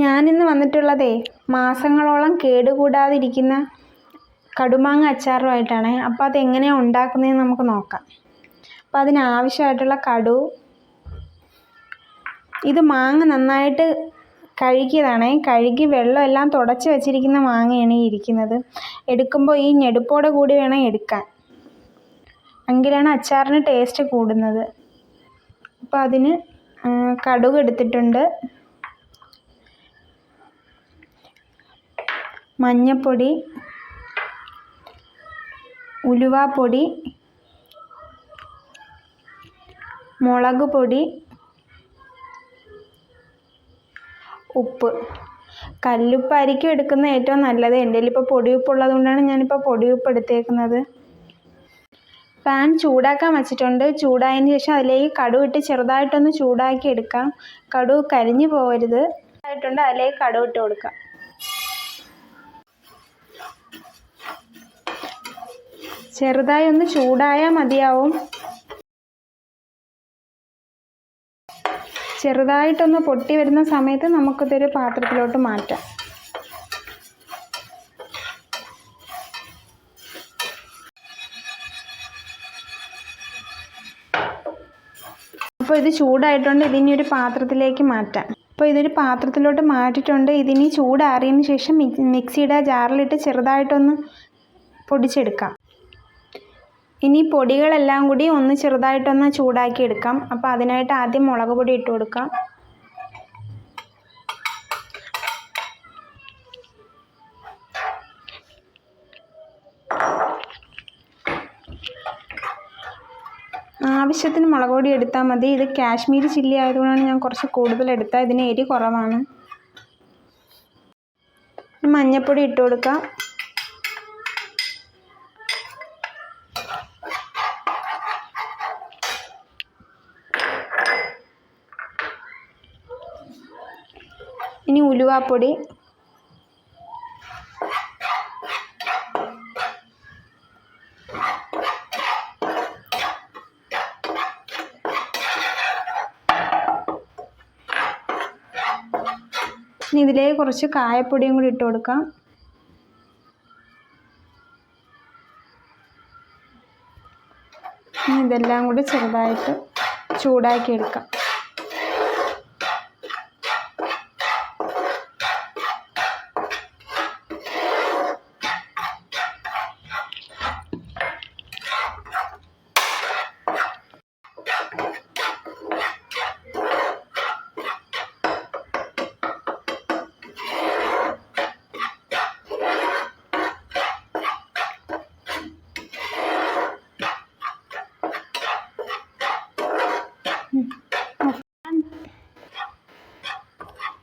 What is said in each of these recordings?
ഞാനിന്ന് വന്നിട്ടുള്ളതേ മാസങ്ങളോളം കേടുകൂടാതിരിക്കുന്ന കടുമാങ്ങ അച്ചാറുമായിട്ടാണ്. അപ്പോൾ അതെങ്ങനെയാണ് ഉണ്ടാക്കുന്നതെന്ന് നമുക്ക് നോക്കാം. അപ്പോൾ അതിനാവശ്യമായിട്ടുള്ള കടു ഇത് മാങ്ങ നന്നായിട്ട് കഴുകിയതാണ്. കഴുകി വെള്ളമെല്ലാം തുടച്ച് വെച്ചിരിക്കുന്ന മാങ്ങയാണ് ഈ ഇരിക്കുന്നത്. എടുക്കുമ്പോൾ ഈ ഞെടുപ്പോടെ കൂടി വേണം എടുക്കാൻ. എങ്കിലാണ് അച്ചാറിന് ടേസ്റ്റ് കൂടുന്നത്. അപ്പോൾ അതിന് കടുക് എടുത്തിട്ടുണ്ട്. മഞ്ഞൾപ്പൊടി ഉലുവാപ്പൊടി മുളക് പൊടി ഉപ്പ് കല്ലുപ്പായിരിക്കും എടുക്കുന്ന ഏറ്റവും നല്ലത്. എന്റെ ഇപ്പോൾ പൊടിയുപ്പ് ഉള്ളത് കൊണ്ടാണ് ഞാനിപ്പോൾ പൊടിയുപ്പ് എടുത്തേക്കുന്നത്. പാൻ ചൂടാക്കാൻ വെച്ചിട്ടുണ്ട്. ചൂടായതിന് ശേഷം അതിലേക്ക് കടു ഇട്ട് ചെറുതായിട്ടൊന്ന് ചൂടാക്കി എടുക്കാം. കടു കരിഞ്ഞു പോകരുത് ആയിട്ടുണ്ട്. അതിലേക്ക് കടുക് ഇട്ട് കൊടുക്കാം. ചെറുതായി ഒന്ന് ചൂടായാൽ മതിയാവും. ചെറുതായിട്ടൊന്ന് പൊട്ടി വരുന്ന സമയത്ത് നമുക്കിതൊരു പാത്രത്തിലോട്ട് മാറ്റാം. അപ്പോൾ ഇത് ചൂടായിട്ടുണ്ട് ഇതിനി ഒരു പാത്രത്തിലേക്ക് മാറ്റാം. അപ്പോൾ ഇതൊരു പാത്രത്തിലോട്ട് മാറ്റിയിട്ടുണ്ട് ഇതിനി ചൂടാറിയതിന് ശേഷം മിക്സിയുടെ ജാറിലിട്ട് ചെറുതായിട്ടൊന്ന് പൊടിച്ചെടുക്കാം. ഇനി പൊടികളെല്ലാം കൂടി ഒന്ന് ചെറുതായിട്ടൊന്ന് ചൂടാക്കി എടുക്കാം അപ്പോൾ അതിനായിട്ട് ആദ്യം മുളക് പൊടി ഇട്ട് കൊടുക്കാം. ആവശ്യത്തിന് മുളക് പൊടി എടുത്താൽ മതി. ഇത് കാശ്മീരി ചില്ലി ആയതുകൊണ്ടാണ് ഞാൻ കുറച്ച് കൂടുതൽ എടുത്തത്. ഇതിന് എരി കുറവാണ്. മഞ്ഞൾപ്പൊടി ഇട്ട് കൊടുക്കാം ഇനി ഉലുവാപ്പൊടി ഇനി ഇതിലേക്ക് കുറച്ച് കായപ്പൊടിയും കൂടി ഇട്ട് കൊടുക്കാം. ഇനി ഇതെല്ലാം കൂടി ചെറുതായിട്ട് ചൂടാക്കി എടുക്കാം.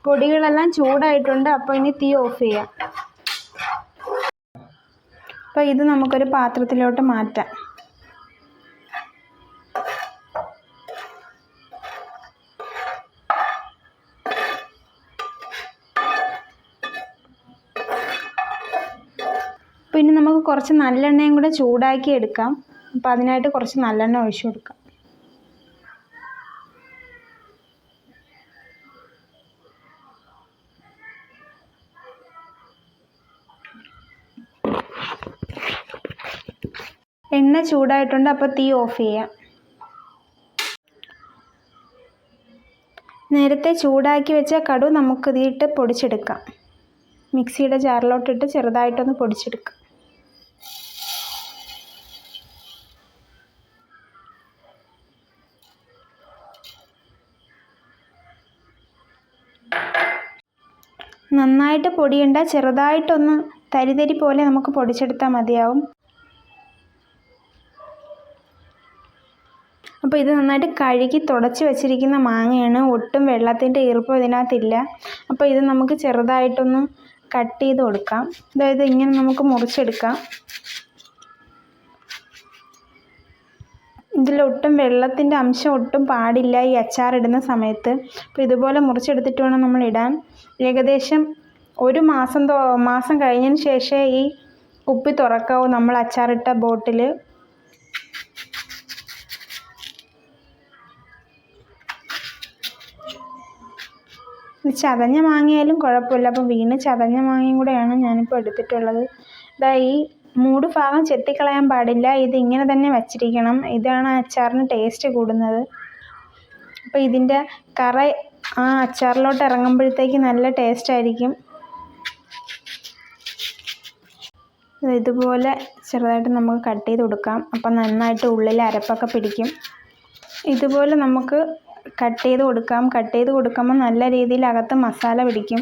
പൊടികളെല്ലാം ചൂടായിട്ടുണ്ട്. അപ്പോൾ ഇനി തീ ഓഫ് ചെയ്യാം. അപ്പോൾ ഇത് നമുക്കൊരു പാത്രത്തിലോട്ട് മാറ്റാം. പിന്നെ നമുക്ക് കുറച്ച് നല്ലെണ്ണയും കൂടെ ചൂടാക്കി എടുക്കാം. അപ്പോൾ അതിനായിട്ട് കുറച്ച് നല്ലെണ്ണ ഒഴിച്ചു കൊടുക്കാം. എണ്ണ ചൂടായിട്ടുണ്ട് അപ്പോൾ തീ ഓഫ് ചെയ്യാം. നേരത്തെ ചൂടാക്കി വെച്ച കടു നമുക്ക് ഇതിട്ട് പൊടിച്ചെടുക്കാം. മിക്സിയുടെ ജാറിലോട്ടിട്ട് ചെറുതായിട്ടൊന്ന് പൊടിച്ചെടുക്കാം. നന്നായിട്ട് പൊടിയണ്ട ചെറുതായിട്ടൊന്ന് തരിതരി പോലെ നമുക്ക് പൊടിച്ചെടുത്താൽ മതിയാവും. അപ്പോൾ ഇത് നന്നായിട്ട് കഴുകി തുടച്ച് വെച്ചിരിക്കുന്ന മാങ്ങയാണ്. ഒട്ടും വെള്ളത്തിന്റെ ഈർപ്പം ഇതിനകത്തില്ല. അപ്പോൾ ഇത് നമുക്ക് ചെറുതായിട്ടൊന്ന് കട്ട് ചെയ്ത് കൊടുക്കാം. അതായത് ഇങ്ങനെ നമുക്ക് മുറിച്ചെടുക്കാം. ഇതിലൊട്ടും വെള്ളത്തിന്റെ അംശം ഒട്ടും പാടില്ല ഈ അച്ചാറിടുന്ന സമയത്ത്. അപ്പോൾ ഇതുപോലെ മുറിച്ചെടുത്തിട്ട് വേണം നമ്മൾ ഇടാൻ. ഏകദേശം ഒരു മാസം മാസം കഴിഞ്ഞതിന് ശേഷമേ ഈ കുപ്പി തുറക്കാവൂ നമ്മൾ അച്ചാറിട്ട ബോട്ടിൽ ചതഞ്ഞ മാങ്ങയായാലും കുഴപ്പമില്ല. അപ്പോൾ വീണ് ചതഞ്ഞ മാങ്ങയും കൂടെയാണ് ഞാനിപ്പോൾ എടുത്തിട്ടുള്ളത്. ഇതാ ഈ മൂട് ഭാഗം ചെത്തിക്കളയാൻ പാടില്ല. ഇത് ഇങ്ങനെ തന്നെ വച്ചിരിക്കണം. ഇതാണ് അച്ചാറിന് ടേസ്റ്റ് കൂടുന്നത്. അപ്പോൾ ഇതിന്റെ കറ ആ അച്ചാറിലോട്ട് ഇറങ്ങുമ്പോഴത്തേക്ക് നല്ല ടേസ്റ്റ് ആയിരിക്കും. ഇതുപോലെ ചെറുതായിട്ട് നമുക്ക് കട്ട് ചെയ്ത് കൊടുക്കാം. അപ്പം നന്നായിട്ട് ഉള്ളിൽ അരപ്പൊക്കെ പിടിക്കും. ഇതുപോലെ നമുക്ക് കട്ട് ചെയ്ത് കൊടുക്കാം. കട്ട് ചെയ്ത് കൊടുക്കുമ്പോൾ നല്ല രീതിയിൽ അകത്ത് മസാല പിടിക്കും.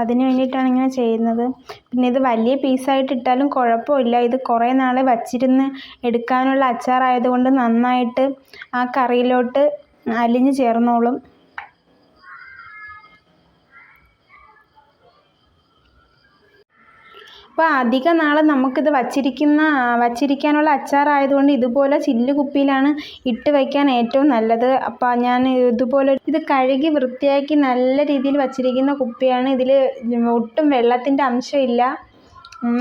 അതിന് വേണ്ടിയിട്ടാണ് ഇങ്ങനെ ചെയ്യുന്നത്. പിന്നെ ഇത് വലിയ പീസായിട്ട് ഇട്ടാലും കുഴപ്പമില്ല. ഇത് കുറേ നാൾ വച്ചിരുന്ന് എടുക്കാനുള്ള അച്ചാറായതുകൊണ്ട് നന്നായിട്ട് ആ കറിയിലോട്ട് അലിഞ്ഞ് ചേർന്നോളും. അപ്പോൾ അധിക നാൾ നമുക്കിത് വച്ചിരിക്കുന്ന വച്ചിരിക്കാനുള്ള അച്ചാറായതുകൊണ്ട് ഇതുപോലെ ചില്ല് കുപ്പിയിലാണ് ഇട്ട് വയ്ക്കാൻ ഏറ്റവും നല്ലത്. അപ്പോൾ ഞാൻ ഇതുപോലെ ഇത് കഴുകി വൃത്തിയാക്കി നല്ല രീതിയിൽ വച്ചിരിക്കുന്ന കുപ്പിയാണ്. ഇതിൽ ഒട്ടും വെള്ളത്തിന്റെ അംശമില്ല.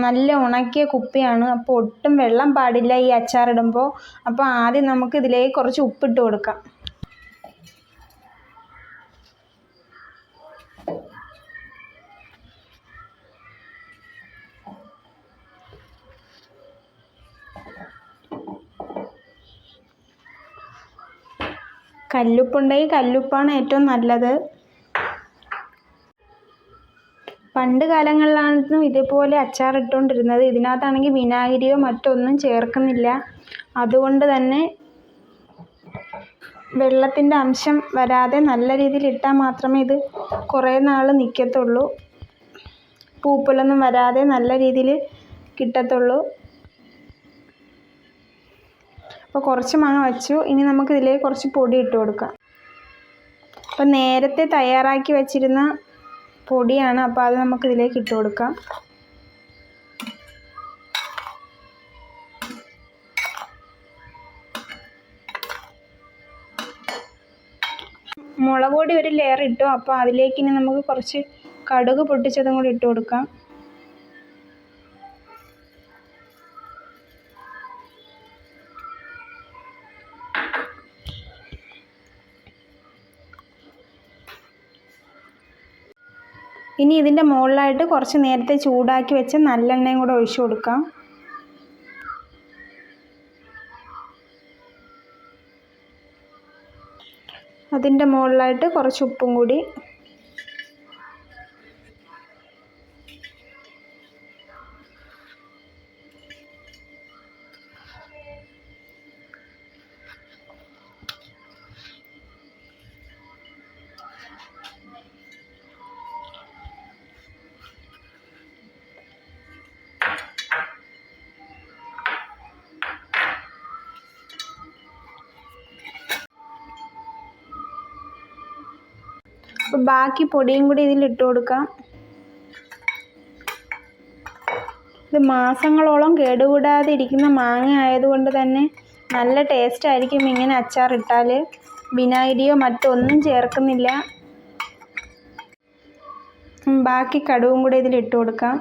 നല്ല ഉണക്കിയ കുപ്പിയാണ്. അപ്പോൾ ഒട്ടും വെള്ളം പാടില്ല ഈ അച്ചാറിടുമ്പോൾ അപ്പോൾ ആദ്യം നമുക്ക് ഇതിലേക്ക് കുറച്ച് ഉപ്പിട്ട് കൊടുക്കാം. കല്ലുപ്പുണ്ടെങ്കിൽ കല്ലുപ്പാണ് ഏറ്റവും നല്ലത്. പണ്ട് കാലങ്ങളിലായിരുന്നു ഇതുപോലെ അച്ചാർ ഇട്ടുകൊണ്ടിരുന്നത്. ഇതിനകത്താണെങ്കിൽ വിനാഗിരിയോ മറ്റൊന്നും ചേർക്കുന്നില്ല. അതുകൊണ്ട് തന്നെ വെള്ളത്തിന്റെ അംശം വരാതെ നല്ല രീതിയിൽ ഇട്ടാൽ മാത്രമേ ഇത് കുറേ നാൾ നിൽക്കത്തുള്ളൂ. പൂപ്പലൊന്നും വരാതെ നല്ല രീതിയിൽ കിട്ടത്തുള്ളൂ. അപ്പോൾ കുറച്ച് മാങ്ങ വച്ചു. ഇനി നമുക്ക് ഇതിലേക്ക് കുറച്ച് പൊടി ഇട്ട് കൊടുക്കാം. അപ്പോൾ നേരത്തെ തയ്യാറാക്കി വെച്ചിരുന്ന പൊടിയാണ് അപ്പോൾ അത് നമുക്ക് ഇതിലേക്ക് ഇട്ട് കൊടുക്കാം. മുളക് പൊടി ഒരു ലെയർ ഇട്ടു. അപ്പോൾ അതിലേക്ക് ഇനി നമുക്ക് കുറച്ച് കടുക് പൊട്ടിച്ചതും കൂടി ഇട്ട് കൊടുക്കാം. ഇനി ഇതിന്റെ മുകളിലായിട്ട് കുറച്ച് നേരത്തെ ചൂടാക്കി വെച്ച നല്ലെണ്ണയും കൂടെ ഒഴിച്ചു കൊടുക്കാം. അതിന്റെ മുകളിലായിട്ട് കുറച്ച് ഉപ്പും കൂടി അപ്പോൾ ബാക്കി പൊടിയും കൂടി ഇതിൽ ഇട്ട് കൊടുക്കാം. ഇത് മാസങ്ങളോളം കേടുകൂടാതെ ഇരിക്കുന്ന മാങ്ങ ആയതുകൊണ്ട് തന്നെ നല്ല ടേസ്റ്റ് ആയിരിക്കും ഇങ്ങനെ അച്ചാർ ഇട്ടാൽ വിനാഗിരിയോ മറ്റൊന്നും ചേർക്കുന്നില്ല. ബാക്കി കടുവും കൂടി ഇതിൽ ഇട്ട് കൊടുക്കാം.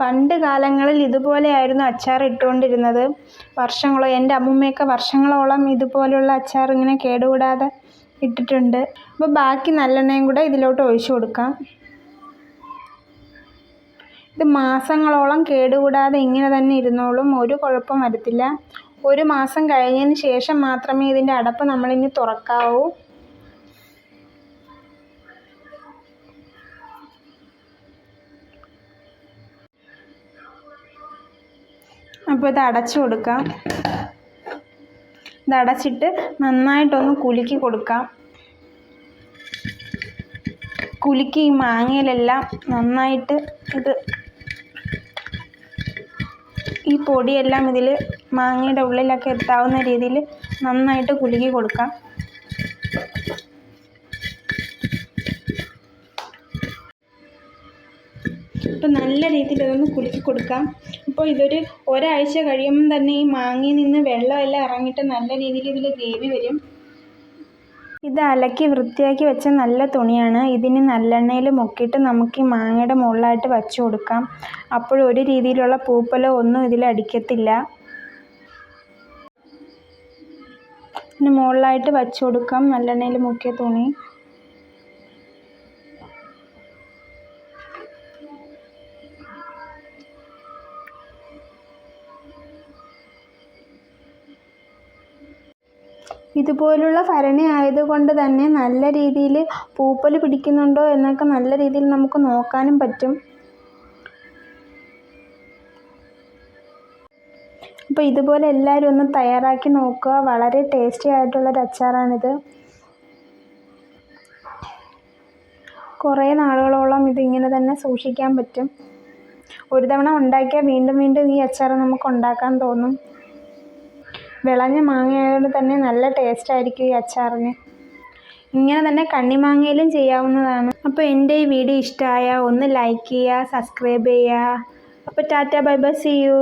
പണ്ട് കാലങ്ങളിൽ ഇതുപോലെയായിരുന്നു അച്ചാർ ഇട്ടുകൊണ്ടിരുന്നത്. വർഷങ്ങളോ എന്റെ അമ്മൂമ്മയൊക്കെ വർഷങ്ങളോളം ഇതുപോലെയുള്ള അച്ചാർ ഇങ്ങനെ കേടുകൂടാതെ ഇട്ടിട്ടുണ്ട്. അപ്പോൾ ബാക്കി നല്ലെണ്ണയും കൂടെ ഇതിലോട്ട് ഒഴിച്ചു കൊടുക്കാം. ഇത് മാസങ്ങളോളം കേടുകൂടാതെ ഇങ്ങനെ തന്നെ ഇരുന്നോളും. ഒരു കുഴപ്പം വരത്തില്ല. ഒരു മാസം കഴിഞ്ഞതിന് ശേഷം മാത്രമേ ഇതിന്റെ അടപ്പ് നമ്മളിനി തുറക്കാവൂ. അപ്പോൾ ഇത് അടച്ചു കൊടുക്കാം. ഇത് അടച്ചിട്ട് നന്നായിട്ടൊന്ന് കുലുക്കി കൊടുക്കാം. കുലുക്കി ഈ മാങ്ങയിലെല്ലാം നന്നായിട്ട് ഇത് ഈ പൊടിയെല്ലാം ഇതിൽ മാങ്ങയുടെ ഉള്ളിലൊക്കെ എത്താവുന്ന രീതിയിൽ നന്നായിട്ട് കുലുക്കി കൊടുക്കാം. ഇപ്പം നല്ല രീതിയിൽ ഇതൊന്ന് കുലുക്കി കൊടുക്കാം. അപ്പോൾ ഇതൊരു ഒരാഴ്ച കഴിയുമ്പം തന്നെ ഈ മാങ്ങി നിന്ന് വെള്ളമെല്ലാം ഇറങ്ങിയിട്ട് നല്ല രീതിയിൽ ഇതിൽ ഗ്രേവി വരും. ഇത് അലക്കി വൃത്തിയാക്കി വെച്ച നല്ല തുണിയാണ്. ഇതിന് നല്ലെണ്ണയിൽ മുക്കിയിട്ട് നമുക്ക് ഈ മാങ്ങയുടെ മുകളിലായിട്ട് വച്ചു കൊടുക്കാം. അപ്പോഴൊരു രീതിയിലുള്ള പൂപ്പലോ ഒന്നും ഇതിൽ അടിക്കത്തില്ല. പിന്നെ മുകളിലായിട്ട് വച്ച് കൊടുക്കാം നല്ലെണ്ണയിൽ മുക്കിയ തുണി. ഇതുപോലുള്ള ഭരണി ആയതുകൊണ്ട് തന്നെ നല്ല രീതിയിൽ പൂപ്പൽ പിടിക്കുന്നുണ്ടോ എന്നൊക്കെ നല്ല രീതിയിൽ നമുക്ക് നോക്കാനും പറ്റും. അപ്പോൾ ഇതുപോലെ എല്ലാവരും ഒന്ന് തയ്യാറാക്കി നോക്കുക. വളരെ ടേസ്റ്റി ആയിട്ടുള്ളൊരു അച്ചാറാണിത്. കുറേ നാളുകളോളം ഇതിങ്ങനെ തന്നെ സൂക്ഷിക്കാൻ പറ്റും. ഒരു തവണ ഉണ്ടാക്കിയാൽ വീണ്ടും വീണ്ടും ഈ അച്ചാർ നമുക്ക് ഉണ്ടാക്കാൻ തോന്നും. വിളഞ്ഞ മാങ്ങയായതുകൊണ്ട് തന്നെ നല്ല ടേസ്റ്റ് ആയിരിക്കും ഈ അച്ചാറിന്. ഇങ്ങനെ തന്നെ കണ്ണിമാങ്ങയിലും ചെയ്യാവുന്നതാണ്. അപ്പോൾ എന്റെ ഈ വീഡിയോ ഇഷ്ടമായ ഒന്ന് ലൈക്ക് ചെയ്യുക സബ്സ്ക്രൈബ് ചെയ്യുക. അപ്പോൾ tata bye bye see you.